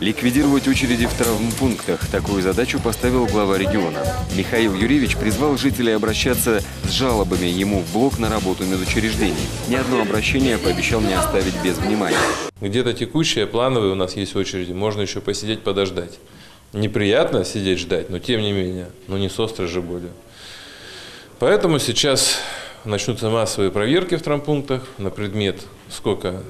Ликвидировать очереди в травмпунктах. Такую задачу поставил глава региона. Михаил Юрьевич призвал жителей обращаться с жалобами ему в блок на работу медучреждений. Ни одно обращение пообещал не оставить без внимания. Где-то текущие, плановые у нас есть очереди, можно еще посидеть, подождать. Неприятно сидеть ждать, но тем не менее, но не с острой же болью. Поэтому сейчас начнутся массовые проверки в травмпунктах на предмет, сколько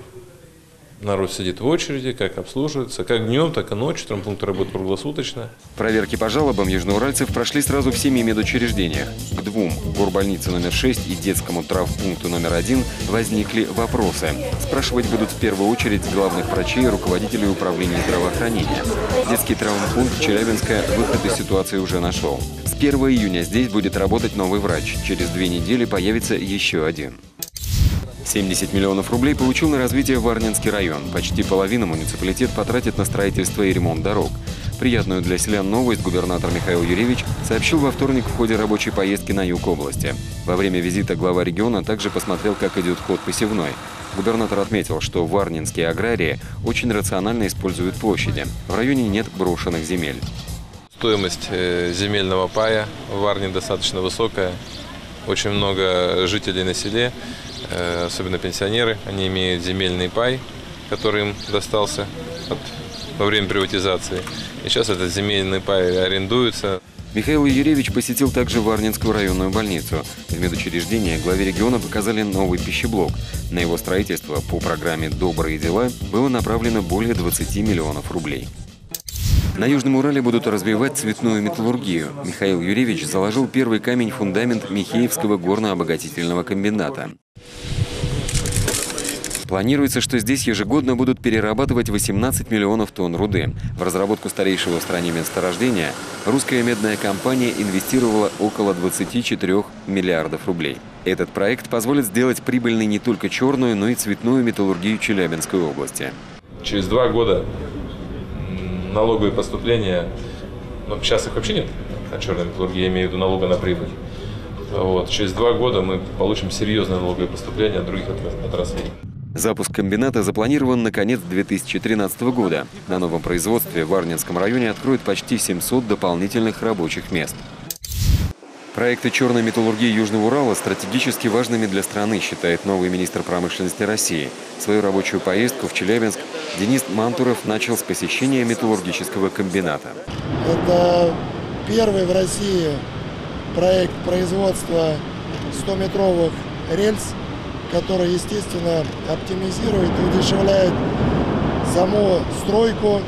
народ сидит в очереди, как обслуживается, как днем, так и ночью. Травмпункт работает круглосуточно. Проверки по жалобам южноуральцев прошли сразу в семи медучреждениях. К двум – горбольнице номер 6 и детскому травмпункту номер 1 – возникли вопросы. Спрашивать будут в первую очередь главных врачей и руководителей управления здравоохранения. Детский травмпункт Челябинска выход из ситуации уже нашел. С 1 июня здесь будет работать новый врач. Через две недели появится еще один. 70 миллионов рублей получил на развитие Варнинский район. Почти половину муниципалитет потратит на строительство и ремонт дорог. Приятную для селян новость губернатор Михаил Юрьевич сообщил во вторник в ходе рабочей поездки на юг области. Во время визита глава региона также посмотрел, как идет ход посевной. Губернатор отметил, что варнинские аграрии очень рационально используют площади. В районе нет брошенных земель. Стоимость э, земельного пая в Варне достаточно высокая. Очень много жителей на селе, особенно пенсионеры, они имеют земельный пай, который им достался от, во время приватизации. И сейчас этот земельный пай арендуется. Михаил Юрьевич посетил также Варнинскую районную больницу. В медучреждении главе региона показали новый пищеблок. На его строительство по программе «Добрые дела» было направлено более 20 миллионов рублей. На Южном Урале будут развивать цветную металлургию. Михаил Юрьевич заложил первый камень-фундамент Михеевского горно-обогатительного комбината. Планируется, что здесь ежегодно будут перерабатывать 18 миллионов тонн руды. В разработку старейшего в стране месторождения русская медная компания инвестировала около 24 миллиардов рублей. Этот проект позволит сделать прибыльной не только черную, но и цветную металлургию Челябинской области. Через два года налоговые поступления, ну, сейчас их вообще нет, на черной металлургии, я имею в виду налога на прибыль. Вот. Через два года мы получим серьезные налоговые поступления от других отраслей. Запуск комбината запланирован на конец 2013 года. На новом производстве в Варнинском районе откроют почти 700 дополнительных рабочих мест. Проекты черной металлургии Южного Урала стратегически важными для страны, считает новый министр промышленности России. Свою рабочую поездку в Челябинск Денис Мантуров начал с посещения металлургического комбината. Это первый в России проект производства 100-метровых рельс, который, естественно, оптимизирует и удешевляет саму стройку,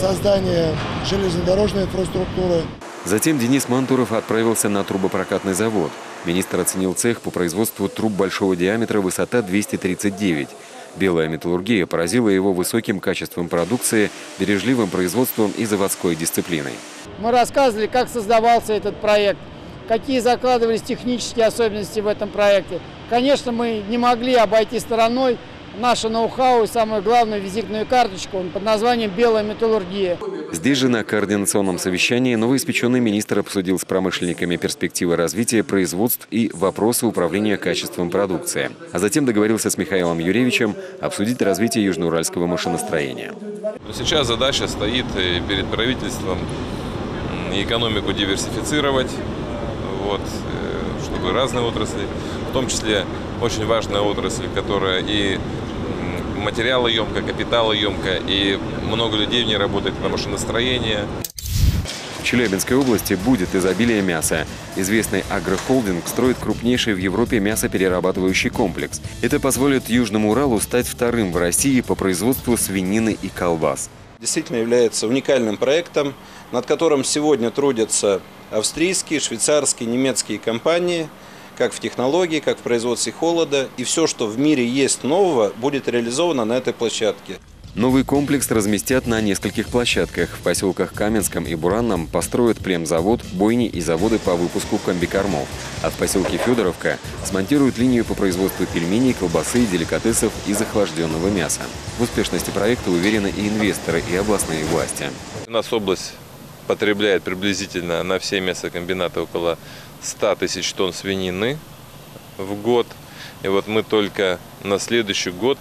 создание железнодорожной инфраструктуры. Затем Денис Мантуров отправился на трубопрокатный завод. Министр оценил цех по производству труб большого диаметра высота 239. Белая металлургия поразила его высоким качеством продукции, бережливым производством и заводской дисциплиной. Мы рассказывали, как создавался этот проект, какие закладывались технические особенности в этом проекте. Конечно, мы не могли обойти стороной наше ноу-хау и самую главную визитную карточку под названием «Белая металлургия». Здесь же на координационном совещании новоиспеченный министр обсудил с промышленниками перспективы развития производств и вопросы управления качеством продукции. А затем договорился с Михаилом Юрьевичем обсудить развитие южноуральского машиностроения. Сейчас задача стоит э, перед правительством экономику диверсифицировать, вот, э, чтобы разные отрасли, в том числе очень важная отрасль, которая и материалоемкая, капиталоемкая, и много людей в ней работает на машиностроение. В Челябинской области будет изобилие мяса. Известный агрохолдинг строит крупнейший в Европе мясоперерабатывающий комплекс. Это позволит Южному Уралу стать вторым в России по производству свинины и колбас. Действительно является уникальным проектом, над которым сегодня трудятся австрийские, швейцарские, немецкие компании – как в технологии, как в производстве холода. И все, что в мире есть нового, будет реализовано на этой площадке. Новый комплекс разместят на нескольких площадках. В поселках Каменском и Буранном построят племзавод, бойни и заводы по выпуску комбикормов. А в поселке Федоровка смонтируют линию по производству пельменей, колбасы, деликатесов и захлажденного мяса. В успешности проекта уверены и инвесторы, и областные власти. У нас область потребляет приблизительно на все мясокомбинаты около 100 тысяч тонн свинины в год. И вот мы только на следующий год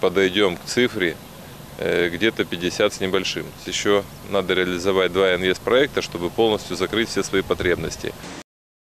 подойдем к цифре где-то 50 с небольшим. Еще надо реализовать два инвестпроекта, чтобы полностью закрыть все свои потребности.